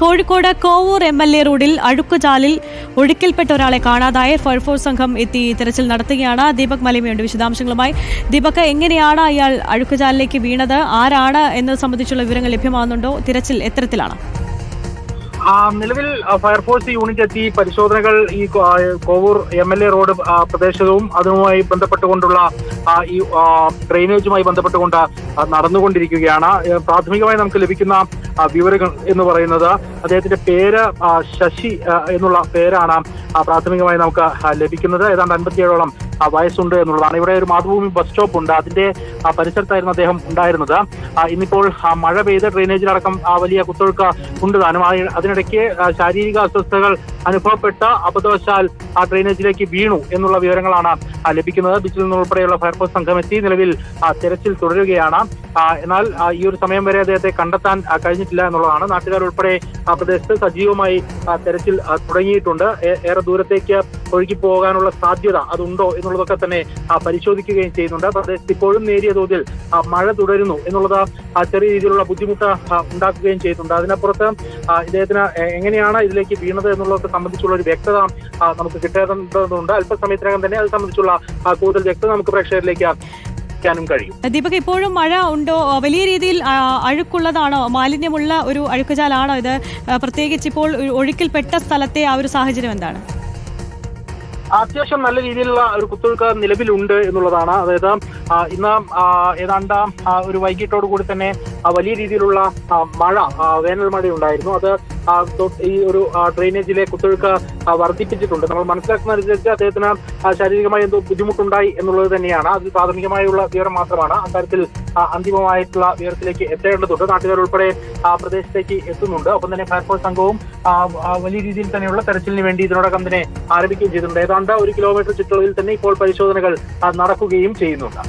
Kozhikode Kovoor M L A റോഡിൽ അഴുക്കുചാലിൽ ഒഴുക്കിൽപ്പെട്ട ഒരാളെ കാണാതായ ഫയർഫോഴ്സ് സംഘം എത്തി തിരച്ചിൽ നടത്തുകയാണ്. ദീപക് മലിമയുണ്ട്. വിശദാംശങ്ങളുമായി ദീപക് എങ്ങനെയാണ് അയാൾ അഴുക്കുചാലിലേക്ക് വീണത്? ആരാണ് എന്നത് സംബന്ധിച്ചുള്ള വിവരങ്ങൾ ലഭ്യമാകുന്നുണ്ടോ? തിരച്ചിൽ എത്തരത്തിലാണ്. നിലവിൽ ഫയർഫോഴ്സ് യൂണിറ്റ് എത്തി പരിശോധനകൾ ഈ Kovoor M L A road പ്രദേശവും അതുമായി ബന്ധപ്പെട്ടുകൊണ്ടുള്ള ഈ ഡ്രെയിനേജുമായി ബന്ധപ്പെട്ടുകൊണ്ട് നടന്നുകൊണ്ടിരിക്കുകയാണ്. പ്രാഥമികമായി നമുക്ക് ലഭിക്കുന്ന വിവരങ്ങൾ എന്ന് പറയുന്നത് അദ്ദേഹത്തിന്റെ പേര് ശശി എന്നുള്ള പേരാണ് പ്രാഥമികമായി നമുക്ക് ലഭിക്കുന്നത്. ഏതാണ്ട് അൻപത്തിയേഴോളം വയസ്സുണ്ട് എന്നുള്ളതാണ്. ഇവിടെ ഒരു മാതൃഭൂമി ബസ് സ്റ്റോപ്പ് ഉണ്ട്. അതിന്റെ പരിസരത്തായിരുന്നു അദ്ദേഹം ഉണ്ടായിരുന്നത്. ഇന്നിപ്പോൾ മഴ പെയ്ത ഡ്രെയിനേജിലടക്കം വലിയ കുത്തൊഴുക്ക ഉണ്ട്. താനും അതിനിടയ്ക്ക് ശാരീരിക അസ്വസ്ഥതകൾ അനുഭവപ്പെട്ട അബദ്ധവശാൽ ആ ഡ്രെയിനേജിലേക്ക് വീണു എന്നുള്ള വിവരങ്ങളാണ് ലഭിക്കുന്നത്. ബീച്ചിൽ നിന്നുൾപ്പെടെയുള്ള ഫയർഫോഴ്സ് സംഘം എത്തി നിലവിൽ തിരച്ചിൽ തുടരുകയാണ്. എന്നാൽ ഈ ഒരു സമയം വരെ അദ്ദേഹത്തെ കണ്ടെത്താൻ കഴിഞ്ഞിട്ടില്ല എന്നുള്ളതാണ്. നാട്ടുകാർ ഉൾപ്പെടെ ആ പ്രദേശത്ത് സജീവമായി തെരച്ചിൽ തുടങ്ങിയിട്ടുണ്ട്. ഏറെ ദൂരത്തേക്ക് ഒഴുകി പോകാനുള്ള സാധ്യത അതുണ്ടോ എന്നുള്ളതൊക്കെ തന്നെ പരിശോധിക്കുകയും ചെയ്യുന്നുണ്ട്. പ്രദേശത്ത് ഇപ്പോഴും നേരിയ തോതിൽ മഴ തുടരുന്നു എന്നുള്ളത് ചെറിയ രീതിയിലുള്ള ബുദ്ധിമുട്ട് ഉണ്ടാക്കുകയും ചെയ്യുന്നുണ്ട്. അതിനപ്പുറത്ത് ഇദ്ദേഹത്തിന് എങ്ങനെയാണ് ഇതിലേക്ക് വീണത് എന്നുള്ളത് സംബന്ധിച്ചുള്ള ഒരു വ്യക്തത നമുക്ക് കിട്ടേണ്ടതുണ്ട്. അല്പസമയത്തിനകം തന്നെ അത് സംബന്ധിച്ചുള്ള കൂടുതൽ വ്യക്തത നമുക്ക് പ്രേക്ഷകരിലേക്ക് എത്തിക്കാനും കഴിയും. ദീപക് ഇപ്പോഴും മഴ ഉണ്ടോ? വലിയ രീതിയിൽ അഴുക്കുള്ളതാണോ? മാലിന്യമുള്ള ഒരു അഴുക്കുചാലാണോ ഇത്? പ്രത്യേകിച്ച് ഇപ്പോൾ ഒഴുക്കിൽപ്പെട്ട സ്ഥലത്തെ ആ ഒരു സാഹചര്യം എന്താണ്? അത്യാവശ്യം നല്ല രീതിയിലുള്ള ഒരു കുത്തൊഴുക്ക് നിലവിലുണ്ട് എന്നുള്ളതാണ്. അതായത് ഇന്ന് ഏതാണ്ട് ഒരു വൈകിട്ടോട് കൂടി തന്നെ വലിയ രീതിയിലുള്ള മഴ വേനൽ മഴ ഉണ്ടായിരുന്നു അത് ഈ ഒരു ഡ്രെയിനേജിലെ കുത്തൊഴുക്ക് വർദ്ധിപ്പിച്ചിട്ടുണ്ട്. നമ്മൾ മനസ്സിലാക്കുന്ന അനുസരിച്ച് അദ്ദേഹത്തിന് ശാരീരികമായി എന്തോ ബുദ്ധിമുട്ടുണ്ടായി എന്നുള്ളത് തന്നെയാണ്. അത് പ്രാഥമികമായുള്ള വിവരം മാത്രമാണ്. അക്കാര്യത്തിൽ അന്തിമമായിട്ടുള്ള വിവരത്തിലേക്ക് എത്തേണ്ടതുണ്ട്. ആ പ്രദേശത്തേക്ക് എത്തുന്നുണ്ട്. ഒപ്പം തന്നെ ഫയർഫോഴ്സ് സംഘവും വലിയ രീതിയിൽ തന്നെയുള്ള തെരച്ചിലിന് വേണ്ടി ഇതിനോടകം തന്നെ ആരംഭിക്കുകയും ചെയ്തിട്ടുണ്ട്. ഏതാണ്ട് ഒരു കിലോമീറ്റർ ചുറ്റളവിൽ തന്നെ ഇപ്പോൾ പരിശോധനകൾ നടക്കുകയും ചെയ്യുന്നുണ്ട്.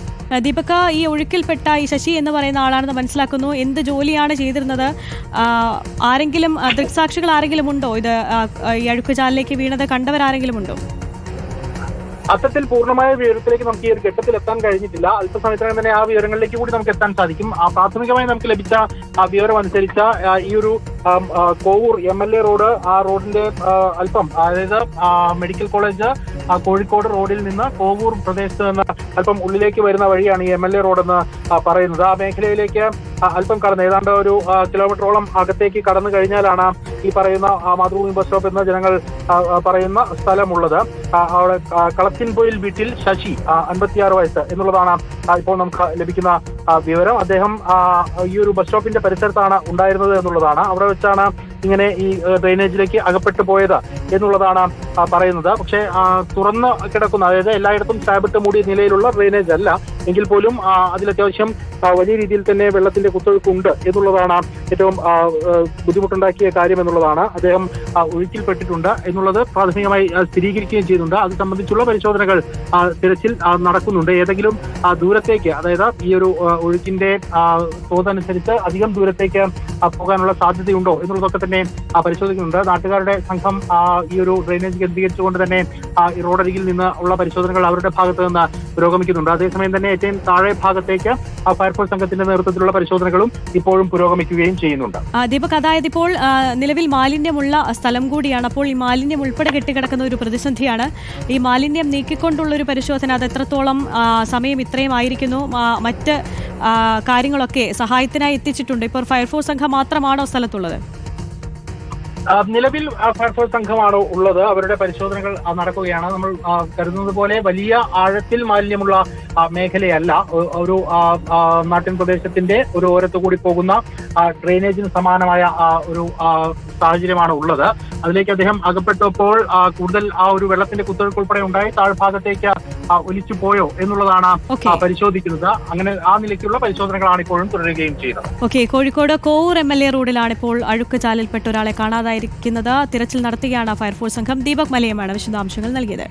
ദീപക ഈ ഒഴുക്കിൽപ്പെട്ട ഈ ശശി എന്ന് പറയുന്ന ആളാണെന്ന് മനസ്സിലാക്കുന്നു. എന്ത് ജോലിയാണ് ചെയ്തിരുന്നത്? ആരെങ്കിലും ദൃക്സാക്ഷികൾ ആരെങ്കിലും ഉണ്ടോ? ഇത് ഈ അഴുക്കുചാലിലേക്ക് വീണത് കണ്ടവരാരെങ്കിലും ഉണ്ടോ? അത്തരത്തിൽ പൂർണമായ വിവരത്തിലേക്ക് നമുക്ക് ഈ ഒരു ഘട്ടത്തിൽ എത്താൻ കഴിഞ്ഞിട്ടില്ല. അല്പസമയത്തിനകം തന്നെ ആ വിവരങ്ങളിലേക്ക് കൂടി നമുക്ക് എത്താൻ സാധിക്കും. ആ പ്രാഥമികമായി നമുക്ക് ലഭിച്ച ആ വിവരം അനുസരിച്ച ഈ ഒരു Kovoor M L A road ആ റോഡിന്റെ അല്പം അതായത് മെഡിക്കൽ കോളേജ് കോഴിക്കോട് റോഡിൽ നിന്ന് കോവൂർ പ്രദേശത്ത് നിന്ന് അല്പം ഉള്ളിലേക്ക് വരുന്ന വഴിയാണ് ഈ എം എൽ എ റോഡ് എന്ന് പറയുന്നത്. ആ മേഖലയിലേക്ക് അല്പം കടന്ന് ഏതാണ്ട് ഒരു കിലോമീറ്ററോളം അകത്തേക്ക് കടന്നു കഴിഞ്ഞാലാണ് ഈ പറയുന്ന മാതൃഭൂമി ബസ് സ്റ്റോപ്പ് എന്ന് ജനങ്ങൾ പറയുന്ന സ്ഥലമുള്ളത്. അവിടെ കളത്തിൻപൊയിൽ വീട്ടിൽ ശശി അൻപത്തിയാറ് വയസ്സ് എന്നുള്ളതാണ് ഇപ്പോൾ നമുക്ക് ലഭിക്കുന്ന വിവരം. അദ്ദേഹം ഈ ഒരു ബസ് സ്റ്റോപ്പിന്റെ പരിസരത്താണ് ഉണ്ടായിരുന്നത് എന്നുള്ളതാണ്. അവിടെ വെച്ചാണ് ഇങ്ങനെ ഈ ഡ്രെയിനേജിലേക്ക് അകപ്പെട്ടു പോയത്. എന്നുള്ളതാണ് പറയുന്നത്. പക്ഷേ തുറന്ന് കിടക്കുന്ന അതായത് എല്ലായിടത്തും ടാബിട്ട് മൂടിയ നിലയിലുള്ള ഡ്രെയിനേജ് അല്ല. എങ്കിൽ പോലും അതിലത്യാവശ്യം വലിയ രീതിയിൽ തന്നെ വെള്ളത്തിന്റെ കുത്തൊഴുക്കുണ്ട് എന്നുള്ളതാണ് ഏറ്റവും ബുദ്ധിമുട്ടുണ്ടാക്കിയ കാര്യം എന്നുള്ളതാണ്. അദ്ദേഹം ഒഴുക്കിൽപ്പെട്ടിട്ടുണ്ട് എന്നുള്ളത് പ്രാഥമികമായി സ്ഥിരീകരിക്കുകയും ചെയ്യുന്നുണ്ട്. അത് സംബന്ധിച്ചുള്ള പരിശോധനകൾ തിരച്ചിൽ നടക്കുന്നുണ്ട്. ഏതെങ്കിലും ദൂരത്തേക്ക് അതായത് ഈ ഒരു ഒഴുക്കിന്റെ തോതനുസരിച്ച് അധികം ദൂരത്തേക്ക് പോകാനുള്ള സാധ്യതയുണ്ടോ എന്നുള്ളതൊക്കെ തന്നെ പരിശോധിക്കുന്നുണ്ട്. നാട്ടുകാരുടെ സംഘം ഈ ഒരു ഡ്രെയിനേജ് കേന്ദ്രീകരിച്ചുകൊണ്ട് തന്നെ റോഡരികിൽ നിന്ന് ഉള്ള പരിശോധനകൾ അവരുടെ ഭാഗത്ത് നിന്ന് പുരോഗമിക്കുന്നുണ്ട്. അതേസമയം തന്നെ ഏറ്റവും താഴെ ഭാഗത്തേക്ക് ആ ഫയർഫോഴ്സ് സംഘത്തിന്റെ നേതൃത്വത്തിലുള്ള പരിശോധനകളും ഇപ്പോഴും പുരോഗമിക്കുകയും ചെയ്യുന്നുണ്ട്. ദീപക് അതായത് ഇപ്പോൾ നിലവിൽ മാലിന്യമുള്ള സ്ഥലം കൂടിയാണ്. അപ്പോൾ ഈ മാലിന്യം ഉൾപ്പെടെ കെട്ടിക്കിടക്കുന്ന ഒരു പ്രതിസന്ധിയാണ്. ഈ മാലിന്യം നീക്കിക്കൊണ്ടുള്ള ഒരു പരിശോധന അത് എത്രത്തോളം സമയം ഇത്രയും ആയിരിക്കുന്നു? മറ്റ് കാര്യങ്ങളൊക്കെ സഹായത്തിനായി എത്തിച്ചിട്ടുണ്ട്. ഇപ്പോൾ ഫയർഫോഴ്സ് സംഘം മാത്രമാണോ സ്ഥലത്തുള്ളത്? നിലവിൽ ഫയർഫോഴ്സ് സംഘമാണ് ഉള്ളത്. അവരുടെ പരിശോധനകൾ നടക്കുകയാണ്. നമ്മൾ കരുതുന്നത് പോലെ വലിയ ആഴത്തിൽ മാലിന്യമുള്ള മേഖലയല്ല. ഒരു നാട്ടിൻ പ്രദേശത്തിന്റെ ഒരു ഓരത്ത് കൂടി പോകുന്ന ഡ്രെയിനേജിന് സമാനമായ ഒരു സാഹചര്യമാണ് ഉള്ളത്. അതിലേക്ക് അദ്ദേഹം അകപ്പെട്ടപ്പോൾ കൂടുതൽ ആ ഒരു വെള്ളത്തിന്റെ കുത്തൊഴുക്ക് ഉൾപ്പെടെ ഉണ്ടായി താഴ്ഭാഗത്തേക്ക് ഒലിച്ചു പോയോ എന്നുള്ളതാണ് പരിശോധിക്കുന്നത്. അങ്ങനെ ആ നിലയ്ക്കുള്ള പരിശോധനകളാണ് ഇപ്പോഴും തുടരുകയും ചെയ്യുന്നത് okay Kozhikode Kovoor M L A റോഡിലാണ് ഇപ്പോൾ അഴുക്ക് ചാലിൽപ്പെട്ട ഒരാളെ കാണാതായിരിക്കുന്നത്. തിരച്ചിൽ നടത്തുകയാണ് ഫയർഫോഴ്സ് സംഘം. ദീപക് മലയമാണ് വിശദാംശങ്ങൾ നൽകിയത്.